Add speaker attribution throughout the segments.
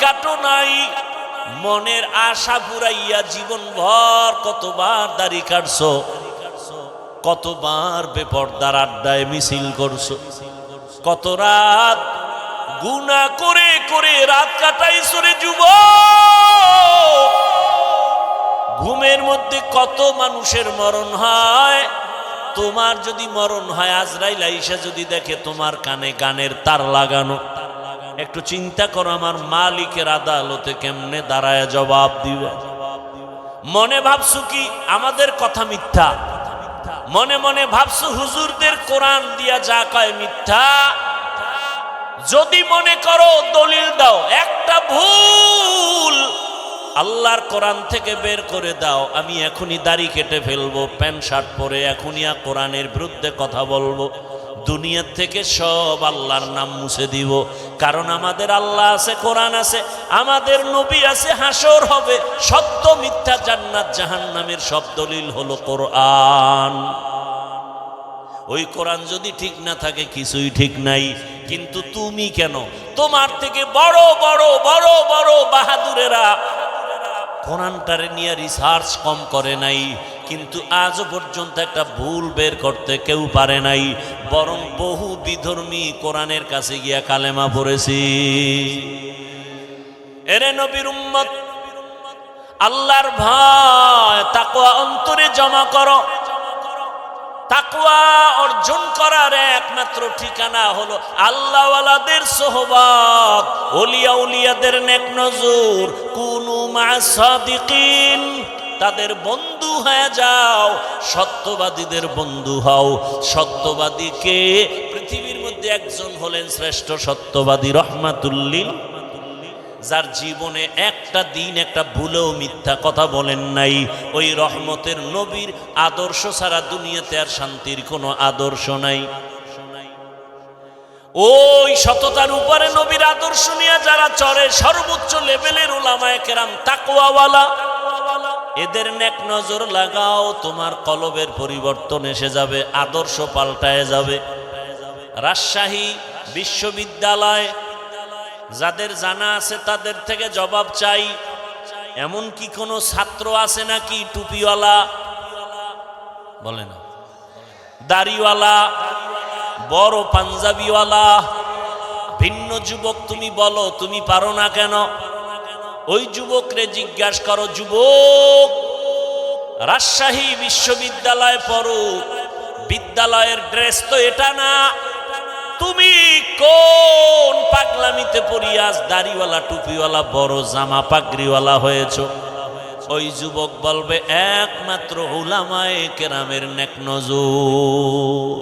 Speaker 1: কাটো নাই। মনের আশা পুরাইয়া জীবন ভর কতবার দাড়ি কাটছো, কতবার বেপর্দার আড্ডায় মিছিল করছ, কত রাত গুনা করে করে রাত কাটাই সরে যুব ঘুমের মধ্যে কত মানুষের মরণ হয়, তোমার যদি মরণ হয়, আজরাইল আইসা যদি দেখে তোমার কানে গানের তার লাগানো একটু চিন্তা করো, আমার মালিকের আদালতে কেমনে দাঁড়ায় জবাব দিব? মনে ভাবছ কি, আমাদের কথা মিথ্যা? মনে মনে ভাবছ হুজুরদের কোরআন দিয়া যা কয় মিথ্যা? যদি মনে করো, দলিল দাও। একটা ভুল আল্লাহর কোরআন থেকে বের করে দাও, আমি এখনই দাড়ি কেটে ফেলব, প্যান্ট শার্ট পরে এখনই কোরআনের বিরুদ্ধে কথা বলব। দুনিয়ার থেকে সব আল্লাহর নাম মুছে দিব। কারণ আমাদের আল্লাহ আছে, কোরআন আছে, আমাদের নবী আছে, হাসর হবে। সত্য মিথ্যা জান্নাত জাহান্নামের সব দলিল হলো কোরআন। ওই কোরআন যদি ঠিক না থাকে, কিছুই ঠিক নাই। কিন্তু তুমি কেন? তোমার থেকে বড় বড় বড় বড় বাহাদুরেরা কোরআনটারে নিয়ে রিসার্চ কম করে নাই, কিন্তু আজ পর্যন্ত একটা ভুল বের করতে কেউ পারে নাই, বরং বহু বিধর্মী কোরআনের কাছে গিয়া কালেমা পড়েছি। এরে নবীর উম্মত, আল্লাহর ভয়, তাকওয়া অন্তরে জমা করো। তাকুয়া অর্জন করার একমাত্র ঠিকানা হলো আল্লাহওয়ালাদের সোহবাত ওলিয়া উলিয়াদের নেক নজর, কুনু তাদের বন্ধু হয়ে যাও, সত্যবাদীদের বন্ধু হও। সত্যবাদীকে পৃথিবীর মধ্যে একজন হলেন শ্রেষ্ঠ সত্যবাদী রহমাতুল্লিল। যার জীবনে একটা দিন, একটা ভুলেও মিথ্যা কথা বলেন নাই। ওই রহমতের নবীর আদর্শ ছাড়া দুনিয়াতে আর শান্তির কোনো আদর্শ নাই। ওই সততার উপরে নবীর আদর্শ নিয়ে যারা চড়ে, সর্বোচ্চ লেভেলের ওলামায় কেরাম তাকুয়াওয়ালা এদের নেক নজর লাগাও, তোমার কলবের পরিবর্তন এসে যাবে, আদর্শ পাল্টায় যাবে। রাজশাহী বিশ্ববিদ্যালয়, যাদের জানা আছে তাদের থেকে জবাব চাই। এমন কি কোনো ছাত্র আছে নাকি টুপিওয়ালা? বলে না। দাড়িওয়ালা বড় পাঞ্জাবিওয়ালা। ভিন্ন যুবক তুমি বলো, তুমি পারো না কেন? ওই যুবকরে জিজ্ঞাসা করো, যুবক, রাজশাহী বিশ্ববিদ্যালয় পড়ো, বিদ্যালয়ের ড্রেস তো এটা না? তুমি কোন পাগলামিতে পড়িয়াস দাড়িওয়ালা, টুপিওয়ালা, বড় জামা পাগড়িওয়ালা হয়েছ? ওই যুবক বলবে, একমাত্র উলামায়ে কেরামের নেক নজর।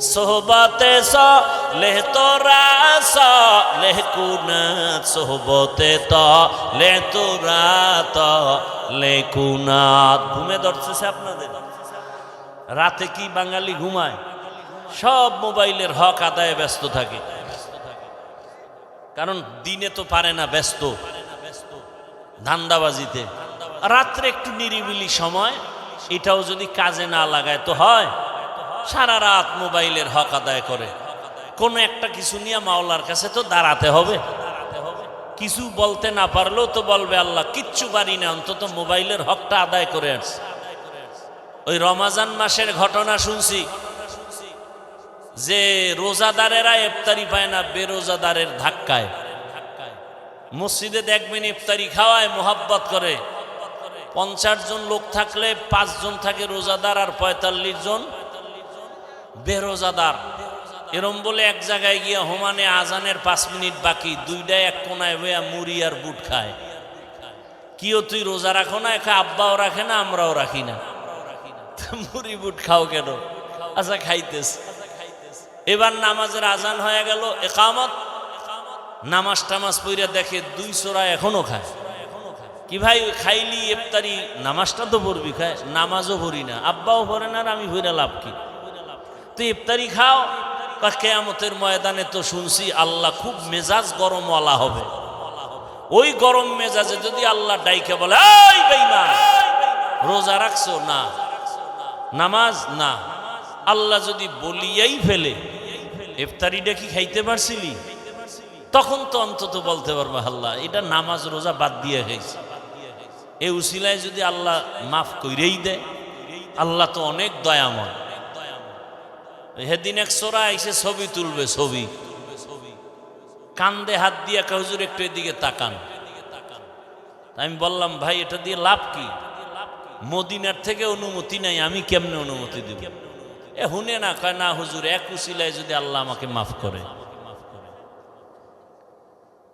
Speaker 1: সোহবতে স, লেহ তোরা স, লেহ কুনাত সোহবতে ত লে তোরা ত লে কুনাত ঘুমে ধরতেছে আপনাদের? রাতে কি বাঙালি ঘুমায়? সব মোবাইলের হক আদায়ে ব্যস্ত থাকে। কারণ দিনে তো পারে না ব্যস্ত। ধান্দাবাজিতে। রাত্রে একটু নিরিবিলি সময়, এটাও যদি কাজে না লাগায় তো হয়। সারা রাত মোবাইলের হক আদায় করে। কোনো একটা কিছু নিয়ে মাওলার কাছে তো দাঁড়াতে হবে। কিছু বলতে না পারলেও তো বলবে আল্লাহ, কিচ্ছু পারি না, অন্তত মোবাইলের হকটা আদায় করে আসছে ওই রমাজান মাসের ঘটনা শুনছি। যে রোজাদারেরা ইফতারি পায় না, বেরোজাদারের ধাক্কায়। মসজিদে দেখবেন ইফতারি খাওয়ায় মোহাব্বত করে। পঞ্চাশ জন লোক থাকলে পাঁচজন থাকে রোজাদার আর পঁয়তাল্লিশ জন বেরোজাদার। এরম বলে এক জায়গায় গিয়ে হোমানে আজানের পাঁচ মিনিট বাকি দুইটাই এক কোনায় হয়ে মুড়ি আর বুট খায়। কিও তুই রোজা রাখো না, একা আব্বাও রাখে না, আমরাও রাখি না। মুড়ি বুট খাও কেন? আচ্ছা খাইতেস এবার নামাজের আজান হয়ে গেল, একামত। নামাজ টামাজ পইরা দেখে দুই সোরা এখনও খায়। কি ভাই, খাইলি এফতারি নামাজটা তো পড়বি, খায়। নামাজও ভরি না। আব্বাও পড়ে না আর আমি ভইরা লাভ কি? তুই ইফতারি খাও কেয়ামতের ময়দানে তো শুনছি আল্লাহ খুব মেজাজ গরমওয়ালা হবে। ওই গরম মেজাজে যদি আল্লাহ ডাইকে বলে রোজা রাখছো না? নামাজ না? আল্লাহ যদি বলিয়াই ফেলে, ইফতারিটা কি খাইতে পারছিলি? তখন তো অন্তত বলতে পারব, আল্লাহ, এটা নামাজ, রোজা বাদ দিয়ে খাইছে এই উসিলায় যদি আল্লাহ মাফ কইরেই দেয়, আল্লাহ তো অনেক দয়াময়। সেদিন এক সোরা এসে ছবি তুলবে, ছবি। কান্দে হাত দিয়ে হুজুর, একটু এদিকে তাকান। আমি বললাম, ভাই, এটা দিয়ে লাভ কি? মদিনার থেকে অনুমতি নাই, আমি কেমনে অনুমতি দিব? এ হুনে না, কয়, না হুজুর, এক উসিলায় যদি আল্লাহ আমাকে মাফ করে।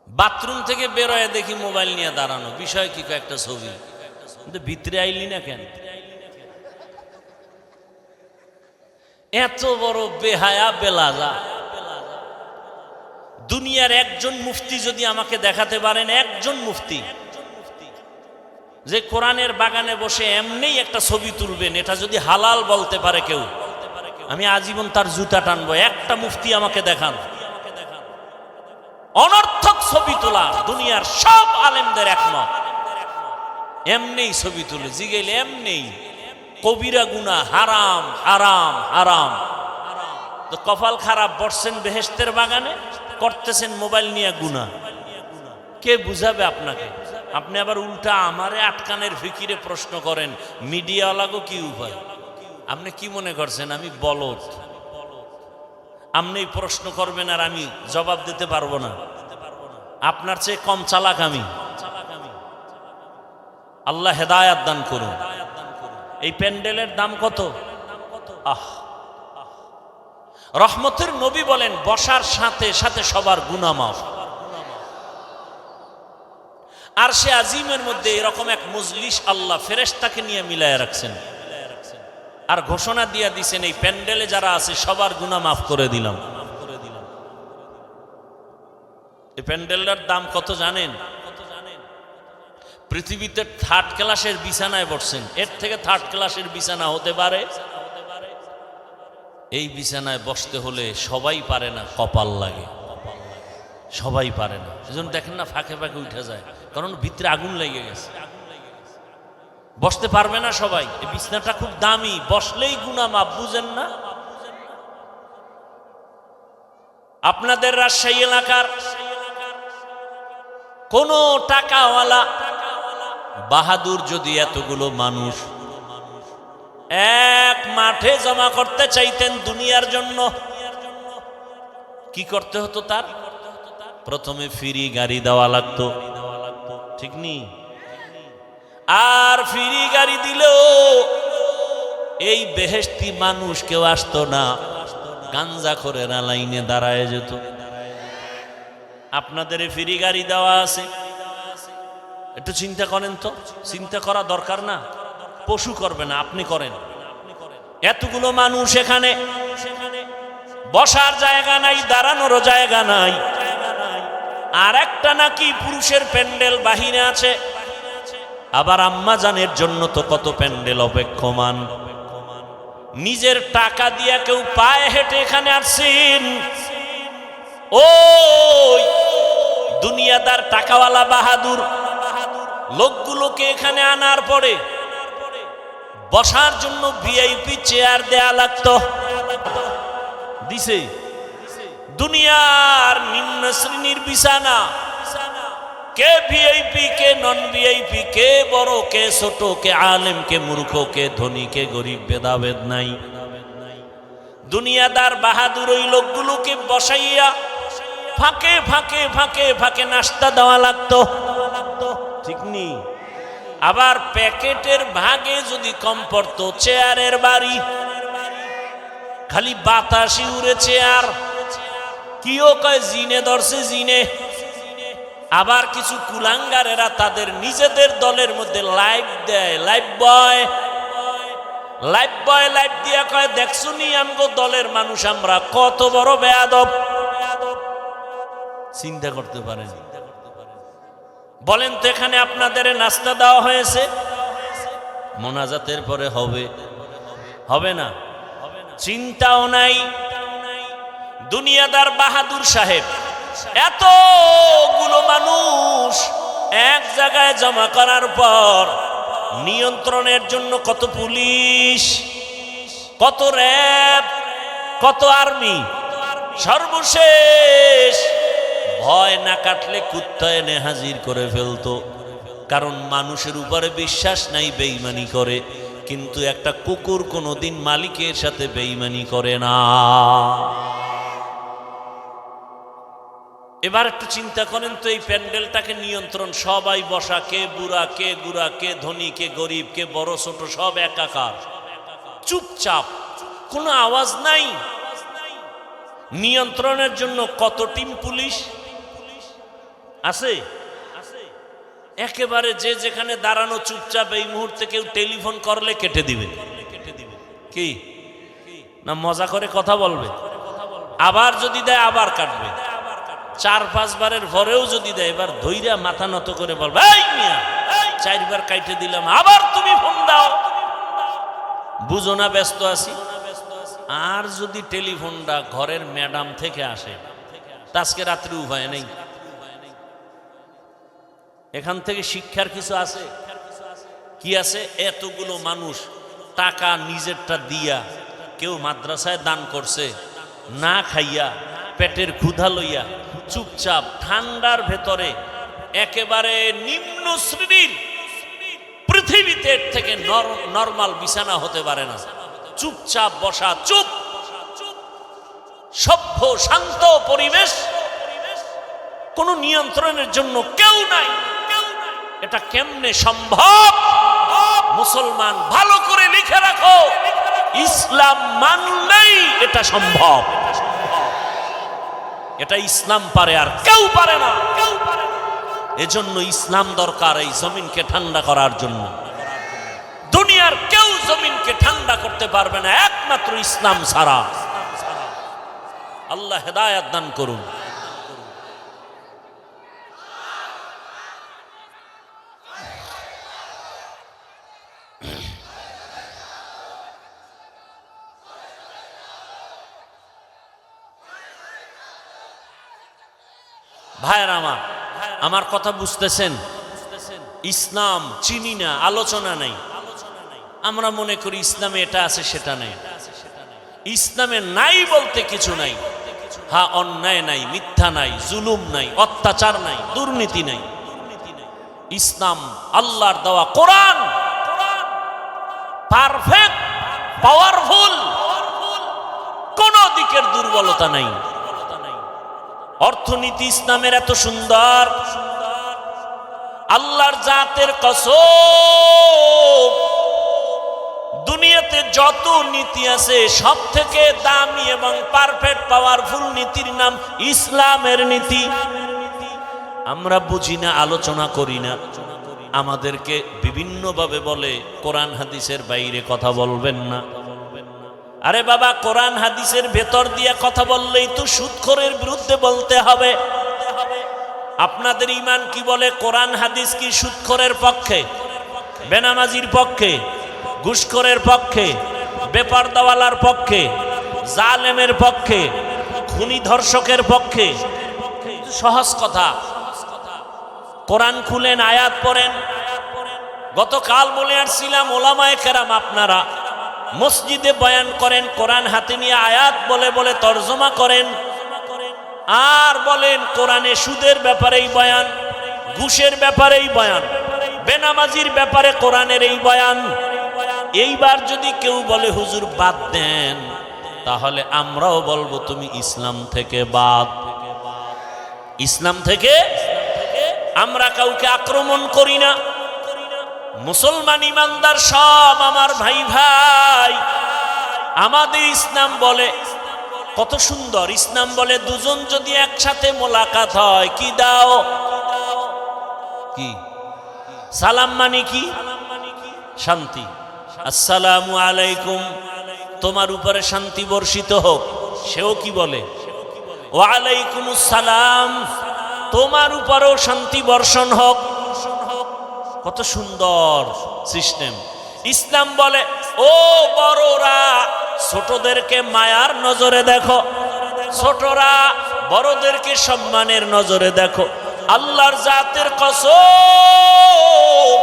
Speaker 1: বাথরুম থেকে বেরোয় দেখি মোবাইল নিয়ে দাঁড়ানো। বিষয় কি কয়েকটা ছবি। ভিতরে আইলি না কেন? এত বড় বেহায়া বেলাজা। দুনিয়ার একজন মুফতি যদি আমাকে দেখাতে পারেন, একজন মুফতি। যে কোরআনের বাগানে বসে এমনি একটা ছবি তুলবেন, এটা যদি হালাল বলতে পারে কেউ, আমি আজীবন তার জুতা টানবো, একটা মুফতি আমাকে দেখান। অনর্থক ছবি তোলা, দুনিয়ার সব আলেমদের একমত। এমনি ছবি তুলে জিগেলে এমনি কবিরা গুনা হারাম হারাম হারাম। তো কপাল খারাপ, বসছেন বেহেস্তের বাগানে, করতেছেন মোবাইল নিয়ে গুনা কে বুঝাবে আপনাকে? আপনি আবার উল্টা আমারে আটকানের ফিকিরে প্রশ্ন করেন, মিডিয়াওয়ালাগো কি উপায়? আপনি কি মনে করছেন? আমি বলদ। আপনি প্রশ্ন করবেন আর আমি জবাব দিতে পারব না। আপনার চেয়ে কম চালাক আমি। আল্লাহ হেদায়াত দান করুন। এই প্যান্ডেলের দাম কত? আহ। রহমতের নবী বলেন, বসার সাথে সাথে সবার গুনামাফ আর সে আজিমের মধ্যে এরকম এক মজলিস আল্লাহ ফেরেশতাকে নিয়ে মিলায় রাখছেন। আর ঘোষণা দিয়ে দিছেন, এই প্যান্ডেলে যারা আছে সবার গুনাহ মাফ করে দিলাম। এই প্যান্ডেলটার দাম কত জানেন? পৃথিবীতে থার্ড ক্লাসের বিছানায় বসছেন। এর থেকে থার্ড ক্লাসের বিছানা হতে পারে। এই বিছানায় বসতে হলে সবাই পারে না, কপাল লাগে। সবাই পারে না। সেজন্য দেখেন না ফাঁকে ফাঁকে উঠে যায়। কারণ ভিতরে আগুন লেগে গেছে। বসতে পারবে না সবাই। এই বিছানাটা খুব দামি। বসলেই গুনা মাপ বুঝেন না? আপনাদের রাজশাহী এলাকার কোন টাকাওয়ালা বাহাদুর যদি এতগুলো মানুষ এক মাঠে জমা করতে চাইতেন দুনিয়ার জন্য, কি করতে হতো তার? প্রথমে ফ্রি গাড়ি দেওয়া লাগতো। ঠিক নি? আর ফিরি গাড়ি দিলেও এই বেহেস্তি মানুষ কেউ আসতো না, গাঞ্জা করে না লাইনে দাঁড়ায় যেত। আপনাদের ফিরি গাড়ি দেওয়া আছে? একটু চিন্তা করেন তো। চিন্তা করা দরকার না। পশু করবে না, আপনি করেন। এতগুলো মানুষ এখানে বসার জায়গা নাই, দাঁড়ানোরও জায়গা নাই। আর একটা নাকি পুরুষের প্যান্ডেল বাহিরে আছে। আবার আম্মা জানের জন্য তো কত প্যান্ডেল অপেক্ষমান। নিজের টাকা দিয়া কেউ পায়ে হেঁটে এখানে আসছেন। ওই দুনিয়াদার টাকাওয়ালা বাহাদুর। লোকগুলোকে এখানে আনার পরে বসার জন্য ভিআইপি চেয়ার দেয়া লাগতো। দিছে, দুনিয়ার নিম্ন শ্রেণির বিছানা, কে ভিআইপি কে নন ভিআইপি কে বড়, কে ছোট, কে আলেম, কে মূর্খ, কে ধনী, কে গরিব, ভেদাভেদ নাই। দুনিয়াদার বাহাদুর ওই লোকগুলোকে বসাইয়া ফাঁকে ফাঁকে ফাঁকে ফাঁকে নাস্তা দেওয়া লাগতো। আবার প্যাকেটের ভাগে যদি কম পড়তো চেয়ারের বাড়ি, খালি বাতাসি উড়ে চেয়ার কিও কয়, জিনে ধরছে জিনে। আবার কিছু কুলাঙ্গারেরা তাদের নিজেদের দলের মধ্যে লাইভ দেয়, লাইভ বয়। লাইভ বয়, লাইভ দিয়া কয় দেখছ আমগো দলের মানুষ আমরা কত বড় বেয়াদব। চিন্তা করতে পারেন। বলেন তো এখানে আপনাদের নাস্তা দেওয়া হয়েছে? মোনাজাতের পরে হবে। হবে না? চিন্তাও নাই। দুনিয়াদার বাহাদুর সাহেব, এতগুলো মানুষ এক জায়গায় জমা করার পর নিয়ন্ত্রণের জন্য কত পুলিশ, কত র্যাব, কত আর্মি, সর্বশেষ ভয় না কাটলে কুত্তা এনে হাজির করে ফেলতো। কারণ মানুষের উপরে বিশ্বাস নাই বেইমানি করে। কিন্তু একটা কুকুর কোনোদিন মালিকের সাথে বেইমানি করে না। এবার একটু চিন্তা করেন তো, এই প্যান্ডেলটাকে নিয়ন্ত্রণ সবাই বসা, কে বুড়া, কে গুড়া, কে ধনী, কে গরিব, কে বড়, ছোট, সব একাকার। চুপচাপ, কোনো আওয়াজ নাই। নিয়ন্ত্রণের জন্য কত টিম পুলিশ? আছে? একেবারে যে যেখানে দাঁড়ানো চুপচাপ এই মুহূর্তে কেউ টেলিফোন করলে কেটে দিবে। কি? না, মজা করে কথা বলবে। আবার যদি দেয়, আবার কাটবে। চার পাঁচবারের ভরেও যদি দেয়, এবার ধৈর্য মাথা নত করে বলবে চারবার কাইটে দিলাম, আবার তুমি ফোন দাও। বুঝো না, ব্যস্ত আছি। আর যদি টেলিফোনটা ঘরের ম্যাডাম থেকে আসে তা আজকে রাত্রি উপায় নেই। এখান থেকে শিক্ষার কিছু আছে? কি আছে? এতগুলো মানুষ টাকা নিজেরটা দিয়া কেউ মাদ্রাসায় দান করছে, না খাইয়া, পেটের ক্ষুধা লইয়া, চুপচাপ, ঠান্ডার ভেতরে, একেবারে নিম্ন শ্রেণির পৃথিবীতে থেকে নর্মাল বিছানা হতে পারে না। চুপচাপ বসা, চুপ। সভ্য, শান্ত পরিবেশ। কোন নিয়ন্ত্রণের জন্য কেউ নাই। এটা কেমনে সম্ভব? মুসলমান ভালো করে লিখে রাখো। ইসলাম মানলেই এটা সম্ভব। এটা ইসলাম পারে আর কেউ পারে না। কেউ পারে না এজন্য ইসলাম দরকার এই জমিনকে ঠান্ডা করার জন্য। দুনিয়ার কেউ জমিনকে ঠান্ডা করতে পারবে না, একমাত্র ইসলাম ছাড়া। আল্লাহ হেদায়াত দান করুন। ভাইয়ের আমার আমার কথা বুঝতেছেন? ইসলাম চিনি না, আলোচনা নেই। আমরা মনে করি ইসলামে এটা আছে, সেটা নেই। ইসলামে নাই বলতে কিছু নাই। হা, অন্যায় নাই, মিথ্যা নাই, জুলুম নাই, অত্যাচার নাই, দুর্নীতি নাই। ইসলাম আল্লাহর দেওয়া কোরআন। Perfect, powerful. কোন দিকের দুর্বলতা নাই। অর্থনীতি ইসলামের এত সুন্দর। আল্লাহর জাতের কসম। দুনিয়াতে যত নীতি আছে সব থেকে দামি এবং পারফেক্ট পাওয়ারফুল নীতির নাম ইসলামের নীতি। আমরা বুঝি না, আলোচনা করি না। আমাদেরকে বিভিন্নভাবে বলে কোরআন হাদিসের বাইরে কথা বলবেন না। আরে বাবা, কোরআন হাদিসের ভেতর দিয়ে কথা বললেই তো সুৎখরের বিরুদ্ধে বলতে হবে। আপনাদের ইমান কি বলে? কোরআন হাদিস কি সুৎখরের পক্ষে? বেনামাজির পক্ষে? ঘুষখোরের পক্ষে? বেপার দাওয়ালার পক্ষে? জালেমের পক্ষে? খুনি ধর্ষকের পক্ষে? সহজ কথা। কোরআন খুলেন, আয়াত পড়েন। গতকাল বলে আসছিলাম, ওলামায় কেরাম আপনারা মসজিদে বয়ান করেন, কোরআন হাতে নিয়ে আয়াত বলে বলে তর্জমা করেন। আর বলেন, কোরআনে সুদের ব্যাপারেই বয়ান, ঘুষের ব্যাপারেই বয়ান, বেনামাজির ব্যাপারে কোরআনের এই বয়ান। এইবার যদি কেউ বলে, হুজুর, বাদ দেন। তাহলে আমরাও বলব, তুমি ইসলাম থেকে বাদ। ইসলাম থেকে আমরা কাউকে আক্রমণ করি না। মুসলমান ইমানদার সব আমার ভাই ভাই। আমাদের ইসলাম বলে, কত সুন্দর, ইসলাম বলে দুজন যদি একসাথে মোলাকাত হয়, কি দাও? কি? সালাম মানে কি? শান্তি। আসসালামু আলাইকুম। তোমার উপরে শান্তি বর্ষিত হোক। সেও কি বলে? ওয়ালাইকুম সালাম। তোমার উপরেও শান্তি বর্ষণ হোক। কত সুন্দর সিস্টেম। ইসলাম বলে, ও বড়রা, ছোটদেরকে মায়ার নজরে দেখো। ছোটরা, বড়দেরকে সম্মানের নজরে দেখো। আল্লাহর জাতের কসম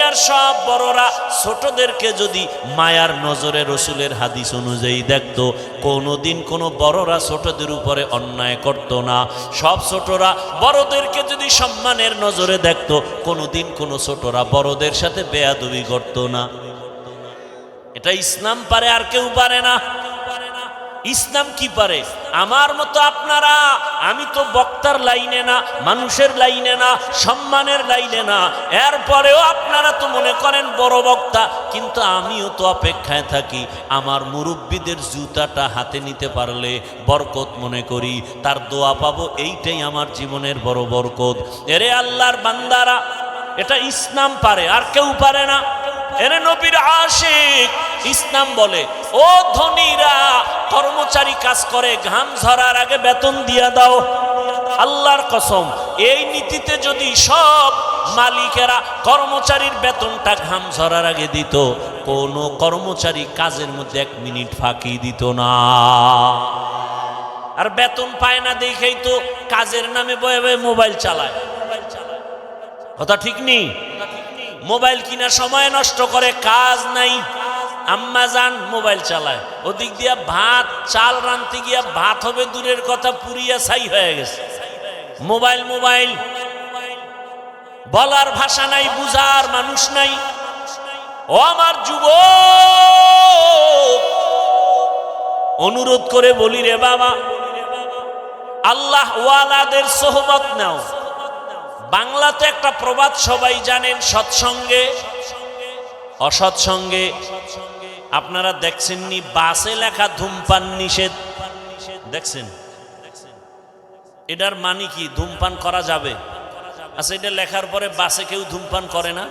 Speaker 1: দুনিয়ার সব বড়রা ছোটদেরকে যদি মায়ার নজরে রসুলের হাদিস অনুযায়ী দেখতো, কোনোদিন কোনো বড়রা ছোটদের উপরে অন্যায় করতো না। সব ছোটরা বড়দেরকে যদি সম্মানের নজরে দেখতো, কোনোদিন কোনো ছোটরা বড়দের সাথে বেয়াদবি করতো না। এটা ইসলাম পারে আর কেউ পারে না। ইসলাম কি পারে? আমার মতো আপনারা, আমি তো বক্তার লাইনে না, মানুষের লাইনে না, সম্মানের লাইনে না। এরপরেও আপনারা তো মনে করেন বড় বক্তা, কিন্তু আমিও তো অপেক্ষায় থাকি। আমার মুরব্বীদের জুতাটা হাতে নিতে পারলে বরকত মনে করি। তার দোয়া পাবো, এইটাই আমার জীবনের বড় বরকত। এরে আল্লাহর বান্দারা, এটা ইসলাম পারে, আর কেউ পারে না। এরে নবীর আশিক ইসলাম বলে, ও ধনীরা, কর্মচারী কাজ করে, ঘাম ঝরার আগে বেতন দিয়া দাও। আল্লাহর কসম, এই নীতিতে যদি সব মালিকেরা কর্মচারীর বেতনটা ঘাম ঝরার আগে দিত, কোনো কর্মচারী কাজের মধ্যে এক মিনিট ফাঁকি দিত না। আর বেতন পায় না দেখেই তো কাজের নামে বয়ে বয়ে মোবাইল চালায়। কথা ঠিক নেই? মোবাইল কিনা সময় নষ্ট করে, কাজ নাই। আম্মা যান, মোবাইল চালায়। ওদিক দিয়া ভাত, চাল রানতে গিয়া ভাত হবে, দূরের কথা পুরিয়া ছাই হয়ে গেছে। Mobile mobile. বলার ভাষা নাই, বুঝার মানুষ নাই। ও আমার যুব অনুরোধ করে বলি রে বাবা, আল্লাহ ওয়ালাদের সোহবত নাও। বাংলাতে একটা প্রবাদ সবাই জানেন, সৎসঙ্গে। অসৎসঙ্গে। আপনারা দেখছেননি, বাসে লেখা ধূমপান নিষেধ। দেখছেন? এটার মানে কি? ধূমপান করা যাবে? আচ্ছা এটা লেখার পরে বাসে কেউ ধূমপান করে না?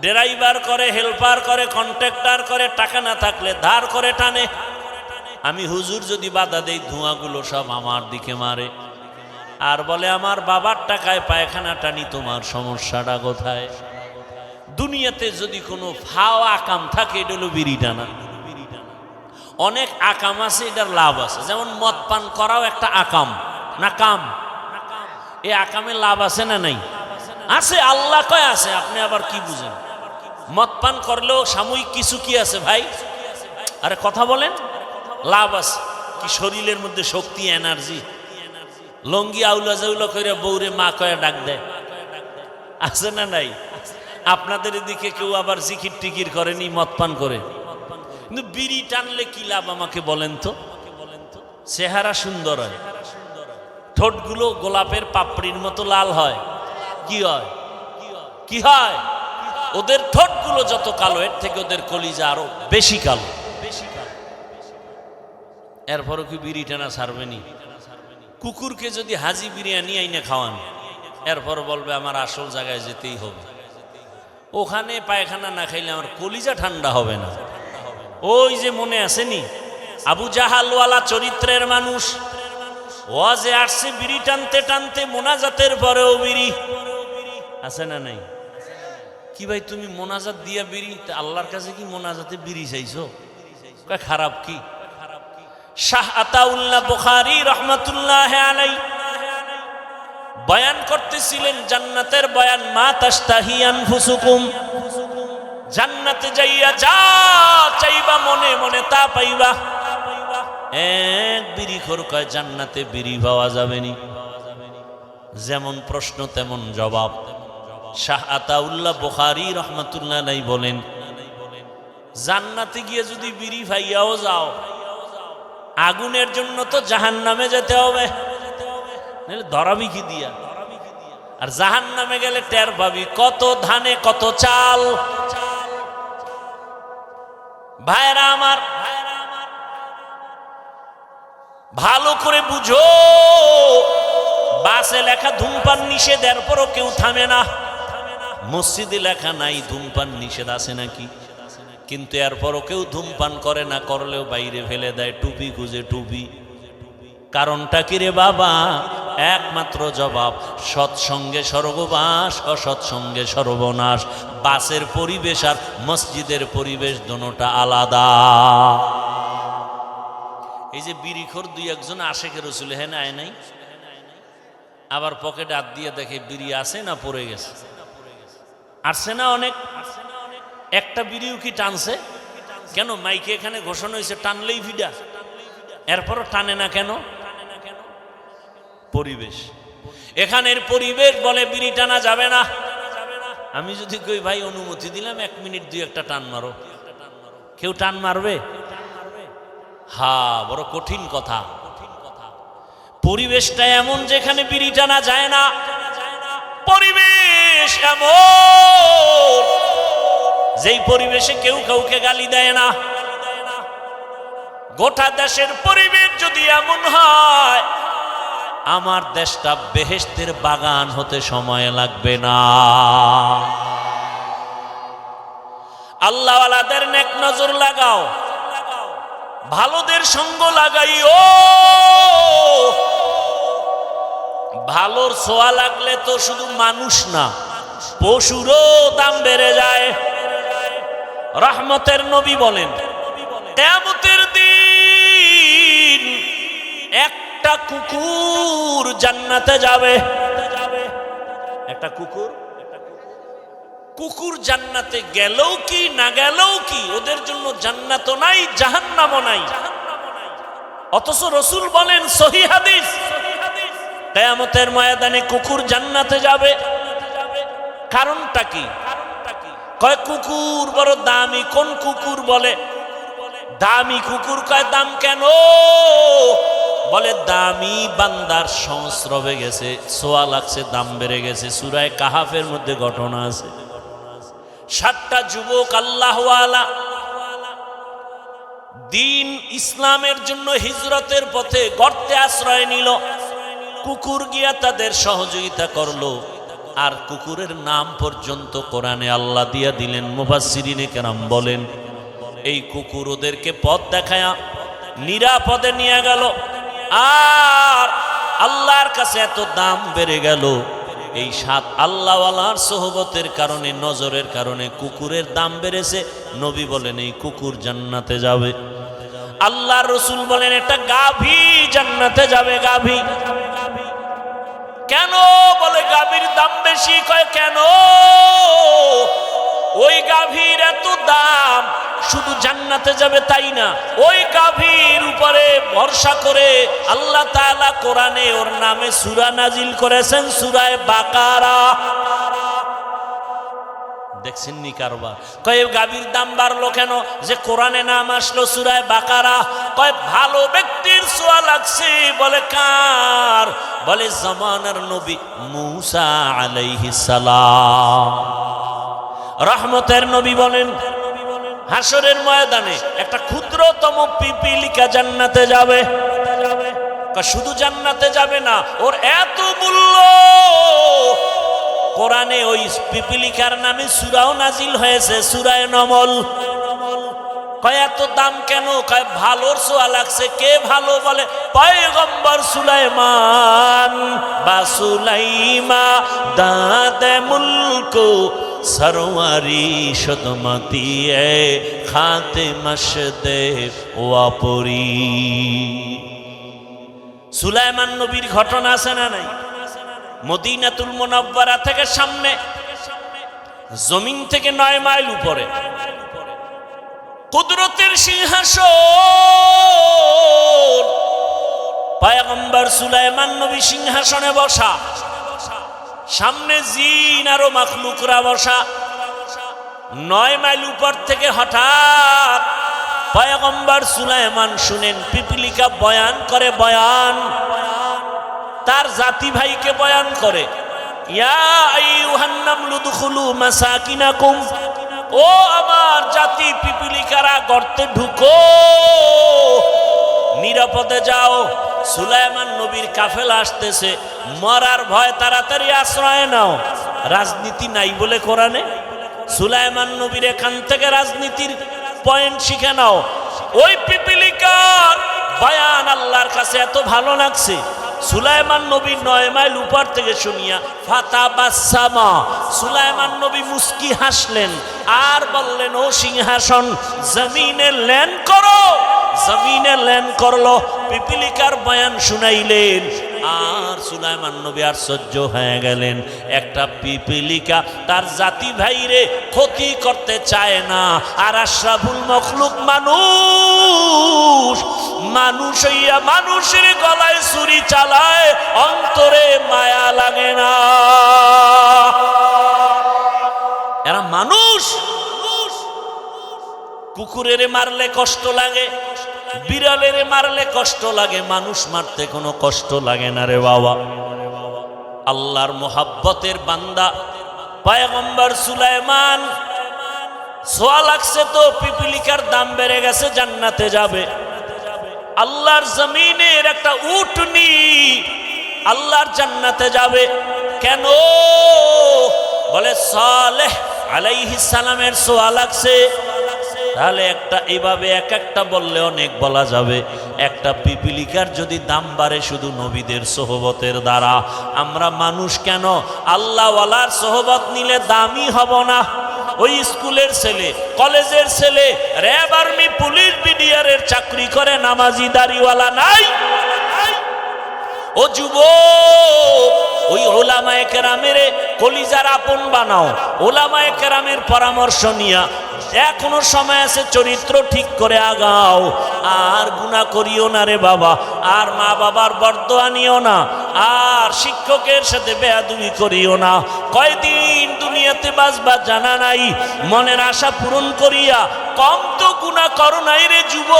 Speaker 1: ড্রাইভার করে, হেল্পার করে, কন্ট্রাক্টর করে, টাকা না থাকলে ধার করে টানে। আমি হুজুর যদি বাধা দেই, ধোঁয়াগুলো সব আমার দিকে মারে। আর বলে, আমার বাবার টাকায় পায়খানা টানি, তোমার সমস্যাটা কোথায়? দুনিয়াতে যদি কোনো ফাও আকাম থাকে, এটা হলো বিড়ি টানা। অনেক আকাম আছে, এটার লাভ আছে। যেমন মদ পান করাও একটা আকাম। না কাম? এই আকামে লাভ আছে না নাই? আছে, আল্লাহ কয় আছে, আপনি আবার কি বুঝেন? মদ পান করলেও সাময়িক কিছু কি আছে ভাই? আরে কথা বলেন। লাভ আছে। কি শরীরের মধ্যে শক্তি, এনার্জি। লঙ্গি আউলা জাউলা করে বৌরে মা কয়ে ডাক দেয়। আছে না নাই? আপনাদের এদিকে কেউ আবার জিকির টিকির করেনি, মদ পান করে? কিন্তু বিড়ি টানলে কি লাভ আমাকে বলেন তো? চেহারা সুন্দর হয়। ঠোঁটগুলো গোলাপের পাপড়ির মতো লাল হয়। কি হয়? কি হয়? ওদের ঠোঁটগুলো যত কালো, এর থেকে ওদের কলিজা আরও বেশি কালো। বেশি কালো এরপরও কি বিড়ি টানা ছাড়বেনি কুকুরকে যদি হাজি বিরিয়ানি আইনে খাওয়ান, এরপর বলবে আমার আসল জায়গায় যেতেই হবে। ওখানে পায়খানা না খাইলে আমার কলিজা ঠান্ডা হবে না। ওই যে মনে আসেনি আবু জাহালওয়ালা চরিত্রের মানুষ, ওয়াজে আসছে বিড়ি টানতে টানতে মোনাজাতের পরেও বিড়ি। আছে না নাই? কি ভাই তুমি মোনাজাত দিয়া বিড়ি? তা আল্লাহর কাছে কি মোনাজাতে বিড়ি চাইছো? খারাপ কি? শাহ আতাউল্লাহ বুখারী রহমাতুল্লাহ আলাই বয়ান করতেছিলেন, জান্নাতের বয়ান, মা তাস্তাহি ফুসুকুম জান্নাতে যাইয়া যা চাইবা, মনে মনে তা পাইবা। এক বিড়ি খোর কয় জান্নাতে বিড়ি পাওয়া যাবে নি যেমন প্রশ্ন, তেমন জবাব। শাহ আতাউল্লাহ বুখারী রহমাতুল্লাহ নাই বলেন, জান্নাতে গিয়ে যদি বিড়ি ভাইয়াও যাও আগুনের জন্য তো জাহান নামে যেতে হবে। ধরাবি কি দিয়া? আর জাহান নামে গেলে টের পাবি, কত ধানে, কত চাল। ভাইরা আমার, ভালো করে বুঝো। বাসে লেখা ধূমপান নিষেধ, এরপরও কেউ থামে না। মসজিদে লেখা নাই, ধূমপান নিষেধ আছে নাকি? কিন্তু এরপরও কেউ ধূমপান করে না, করলেও বাইরে ফেলে দেয়, টুপি খুঁজে টুপি। কারণটা কিরে বাবা? একমাত্র জবাব, সৎসঙ্গে স্বর্গবাস, অসৎসঙ্গে সর্বনাশ। বাসের পরিবেশ আর মসজিদের পরিবেশ দোনোটা আলাদা। এই যে বিড়িখোর দুই একজন আশেখের রসুল হ্যাঁ আয় নাই? আবার পকেট হাত দিয়ে দেখে বিড়ি আছে না পড়ে গেছে? আসছে না অনেক? একটা বিড়িও কি টানছে? কেন? মাইকে এখানে ঘোষণা হয়েছে, টানলেই ভিডা। এরপরও টানে না কেন? পরিবেশ। এখানের পরিবেশ বলে বিড়ি টানা যাবে না। আমি যদি কই, ভাই, অনুমতি দিলাম, এক মিনিট দুই একটা টান মারো। কেউ টান মারবে? হা, বড় কঠিন কথা। পরিবেশটা এমন যেখানে বিড়ি টানা যায় না। পরিবেশ এমন যেই পরিবেশে কেউ কাউকে গালি দেয় না। গোটা দেশের পরিবেশ যদি এমন হয়, আমার দেশটা বেহেস্তের বাগান হতে সময় লাগবে না। আল্লাহওয়ালাদের নেক নজর লাগাও, ভালোদের সঙ্গ লাগাইও। ভালোর ছোঁয়া লাগলে তো শুধু মানুষ না, পশুরও দাম বেড়ে যায়। রহমতের নবী বলেন, কেয়ামতের দিন একটা কুকুর জান্নাতে যাবে। একটা কুকুর? কুকুর জান্নাতে গেলেও কি, না গেলেও কি, ওদের জন্য জান্নাত নাই, জাহান্নামও নাই। অথচ রসুল বলেন, সহি হাদিস। কেয়ামতের ময়দানে কুকুর জান্নাতে যাবে। কারণটা কি? কয় কুকুর বড় দামি, কোন কুকুর বলে? দামি কুকুর কয়, দাম কেন? বলে, দামি বান্দার সংস্রবে গেছে, সোয়া লাগছে, দাম বেড়ে গেছে, সুরায় কাহাফের মধ্যে ঘটনা আছে। সাতটা যুবক আল্লাহওয়ালা দিন ইসলামের জন্য হিজরতের পথে গর্তে আশ্রয় নিল। কুকুর গিয়া তাদের সহযোগিতা করল। আর কুকুরের নাম পর্যন্ত কোরআনে আল্লাহ দিয়া দিলেন, মুফাসসিরিনে কেরাম বলেন, এই কুকুর ওদেরকে পথ দেখায়া নিরাপদে নিয়ে গেল, আর আল্লাহর কাছে এত দাম বেড়ে গেল। এই সাত আল্লাহওয়ালার সোহবতের কারণে, নজরের কারণে কুকুরের দাম বেড়েছে। নবী বলেন, এই কুকুর জান্নাতে যাবে। আল্লাহ রসুল বলেন একটা গাভী জান্নাতে যাবে, গাভী। কেন? বলে গাভীর দাম বেশি, কয়, কেন? ওই গাভীর এত দাম, শুধু জান্নাতে যাবে তাই না? ওই গাভীর উপরে ভরসা করে আল্লাহ তাআলা কোরআনে ওর নামে সূরা নাজিল করেছেন, সূরায়ে বাকারা। দেখছেন নি কারবার। কয় গাভীর দাম বাড়লো কেন? যে কোরআনে নাম আসলো সুরায় বাকারা। কয়, ভালো ব্যক্তির সোয়া লাগছে বলে কার? বলে, জমানার নবী মুসা আলাইহি সালাম। রহমতের নবী বলেন হাসরের ময়দানে একটা ক্ষুদ্রতম পিপিলিকা জান্নাতে যাবে। শুধু জান্নাতে যাবে না, ওর এত মূল্য কোরআনে ওই পিপিলিকার নামে সুরাও নাজিল হয়েছে, সুরায় নমল। কয় এত দাম কেন? কয়, ভালোর সোয়া লাগছে, কে ভালো বলে? পয়গম্বর সুলাইমান বা সুলাইমা দাদে মুলক সরওয়ারি সদমতি খাতে মশদে ওয়াপরি সুলাইমান নবীর ঘটনা আছে না নাই? মদিনাতুল মোনাব্বারা থেকে সামনে, জমিন থেকে নয় মাইল উপরে। কুদরতের সিংহাসন। পায়গম্বর সুলাইমান নবী সিংহাসনে বসা। সামনে জিন আরও মাখলুকরা বসা। নয় মাইল উপর থেকে হঠাৎ পয়গম্বর সুলাইমান শুনেন, পিপিলিকা বয়ান করে, বয়ান। তার জাতি ভাইকে বয়ান করে ও আমার জাতি পিপিলিকারা, গর্তে ঢুকো। নিরাপদে যাও। সুলাইমান নবীর কাফেলা আসতেছে, মরার ভয় তাড়াতাড়ি আশ্রয় নাও। রাজনীতি নাই বলে কোরআনে? সুলাইমান নবীর এখান থেকে রাজনীতির পয়েন্ট শিখে নাও। ওই পিপিলিকার বয়ান আল্লাহর কাছে এত ভালো লাগছে সুলাইমান নবী নয় মাইল উপর থেকে শুনিয়া ফাতা বাসামা সুলাইমান নবী মুস্কি হাসলেন, আর বললেন, ও সিংহাসন, জমিনে ল্যান্ড করো। জমিনে ল্যান্ড করল, পিপিলিকার বয়ান শুনাইলেন, আর সুলাইমান নবী সহ্য হয়ে গেলেন। একটা পিপিলিকা তার জাতি ভাইরে ক্ষতি করতে চায় না, আর আশরাফুল মখলুক মানুষ মানুষ হইয়া মানুষের গলায় ছুরি চালায়, অন্তরে মায়া লাগে না। এরা মানুষ, কুকুরের মারলে কষ্ট লাগে বিড়ালের মারলে কষ্ট লাগে, মানুষ মারতে কোনো কষ্ট লাগে না রে বাবা। আল্লাহর মোহাব্বতের বান্দা, পায়গম্বর সুলাইমান, সোয়া লাগছে তো, পিপিলিকার দাম বেড়ে গেছে, জান্নাতে যাবে। আল্লাহর জমিনের একটা উটনি আল্লাহর জান্নাতে যাবে। কেন? বলে সালেহ আলাইহিস সালামের সোয়া লাগছে। তাহলে একটা, এভাবে এক একটা বললে অনেক বলা যাবে। একটা পিপিলিকার যদি দাম বাড়ে শুধু নবীদের সোহবতের দ্বারা, আমরা মানুষ কেন? আল্লাহওয়ালার সোহবত নিলে দামই হব না। ওই স্কুলের ছেলে, কলেজের ছেলে, র্যাব আর্মি, পুলিশ, বিডিআরের চাকরি করে, নামাজি দাড়িওয়ালা নাই। ও যুব ওই ওলামায়ে কেরামের কলিজার আপন বানাও। ওলামায়ে কেরামের পরামর্শ নিয়া এখনও সময় আছে চরিত্র ঠিক করে আগাও। আর গুণা করিও না রে বাবা। আর মা বাবার বর্দোয়া নিও না। আর শিক্ষকের সাথে বেয়াদুমি করিও না। কয়দিন দুনিয়াতে বাসবা জানা নাই। মনের আশা পূরণ করিয়া কম তো গুণা করো নাই রে যুব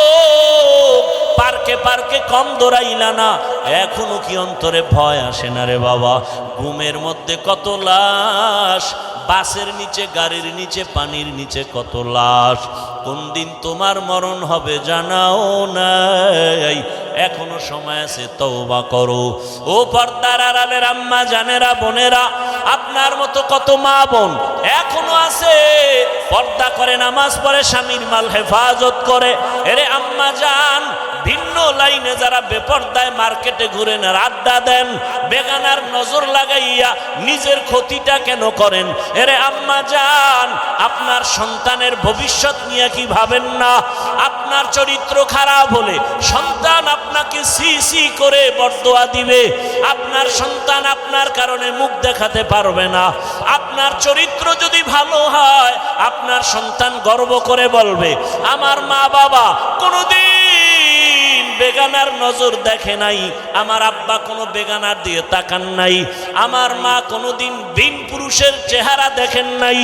Speaker 1: পার্কে পার্কে কম দৌড়াইলা না। এখনও কি অন্তরে ভয় আসে না রে বাবা? ঘুমের মধ্যে কত লাশ। বাসের নিচে, গাড়ির নিচে, পানির নিচে কত লাশ? কোন দিন তোমার মরণ হবে জানাও নাই। এখনও সময় আছে, তওবা করো। ও পর্দার আড়ালের আম্মা, জানেরা, বোনেরা, আপনার মতো কত মা বোন, এখনও আছে, পর্দা করে নামাজ পড়ে, স্বামীর মাল হেফাজত করে। এরে আম্মা জান, ভিন্ন লাইনে যারা বেপর্দায় মার্কেটে ঘুরেন আড্ডা দেন, বেগানার নজর লাগাইয়া নিজের ক্ষতিটা কেন করেন? এরে আম্মা যান আপনার সন্তানের ভবিষ্যৎ নিয়ে কি ভাবেন না? আপনার চরিত্র খারাপ হলে সন্তান আপনাকে সি সি করে বরদোয়া দিবে। আপনার সন্তান আপনার কারণে মুখ দেখাতে পারবে না। আপনার চরিত্র যদি ভালো হয় আপনার সন্তান গর্ব করে বলবে, আমার মা বাবা কোনোদিন বেগানার নজর দেখে নাই, আমার আব্বা কোনো বেগানার দিয়ে তাকান নাই, আমার মা কোনোদিন বিন পুরুষের চেহারা দেখেন নাই,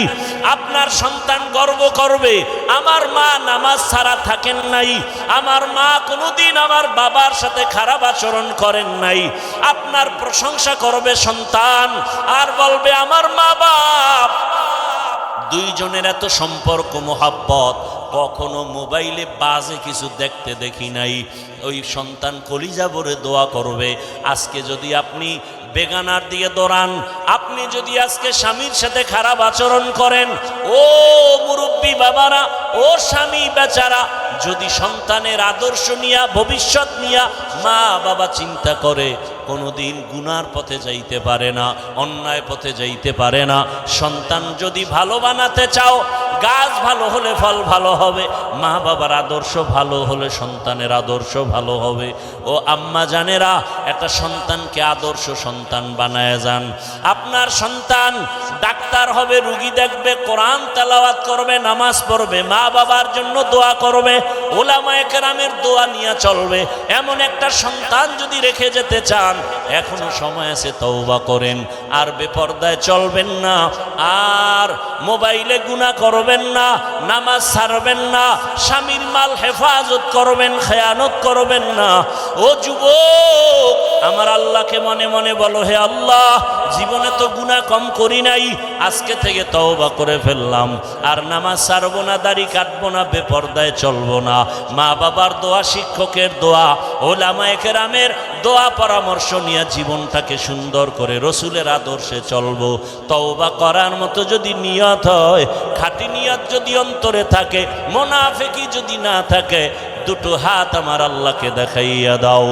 Speaker 1: আপনার সন্তান গর্ব করবে, আমার মা নামাজ ছাড়া থাকেন নাই, আমার মা কোনোদিন আমার বাবার সাথে খারাপ আচরণ করেন নাই, আপনার প্রশংসা করবে সন্তান, আর বলবে, আমার মা বাপ দুইজনের এত সম্পর্ক, মোহাব্বত, কখনো মোবাইলে বাজে কিছু দেখতে দেখি নাই। ওই সন্তান কলিজা ভরে দোয়া করবে, আজকে যদি আপনি বেগানার দিয়ে দৌড়ান, আপনি যদি আজকে স্বামীর সাথে খারাপ আচরণ করেন, ও মুরব্বী বাবারা, ও স্বামী বেচারা, যদি সন্তানের আদর্শ নিয়া, ভবিষ্যৎ নিয়া মা বাবা চিন্তা করে কোনোদিন গুনার পথে যাইতে পারে না, অন্যায় পথে যাইতে পারে না। সন্তান যদি ভালো বানাতে চাও, গাছ ভালো হলে ফল ভালো হবে, মা বাবার আদর্শ ভালো হলে সন্তানের আদর্শ ভালো হবে। ও আম্মা জানেরা, একটা সন্তানকে আদর্শ সন্তান বানায় যান। আপনার সন্তান ডাক্তার হবে, রুগী দেখবে, কোরআন তেলাওয়াত করবে, নামাজ পড়বে, মা বাবার জন্য দোয়া করবে, ওলামায়ে কেরামের দোয়া নিয়ে চলবে। এমন একটা সন্তান যদি রেখে যেতে চান এখনও সময় আছে, তওবা করেন। আর বেপর্দায় চলবেন না, আর মোবাইলে গুণা করবেন না, নামাজ ছাড়বেন না, স্বামীর মাল হেফাজত করবেন, খেয়ানত করবেন না। ও যুবক, আমার আল্লাহকে মনে মনে বলো, হে আল্লাহ, জীবনে তো গুণা কম করি নাই, আজকে থেকে তওবা করে ফেললাম। আর নামাজ ছাড়বো না, দাড়ি কাটবো না, বেপর্দায় চলবো না। মা বাবার দোয়া, শিক্ষকের দোয়া, ওলামায়ে কেরামের দোয়া পরামর্শ নিয়ে জীবনটাকে সুন্দর করে রসুলের আদর্শে চলবো। তওবা করার মতো যদি নিয়ত হয়, খাঁটি নিয়ত যদি অন্তরে থাকে, মোনাফেকি যদি না থাকে, দুটো হাত আমার আল্লাহকে দেখাইয়া দাও।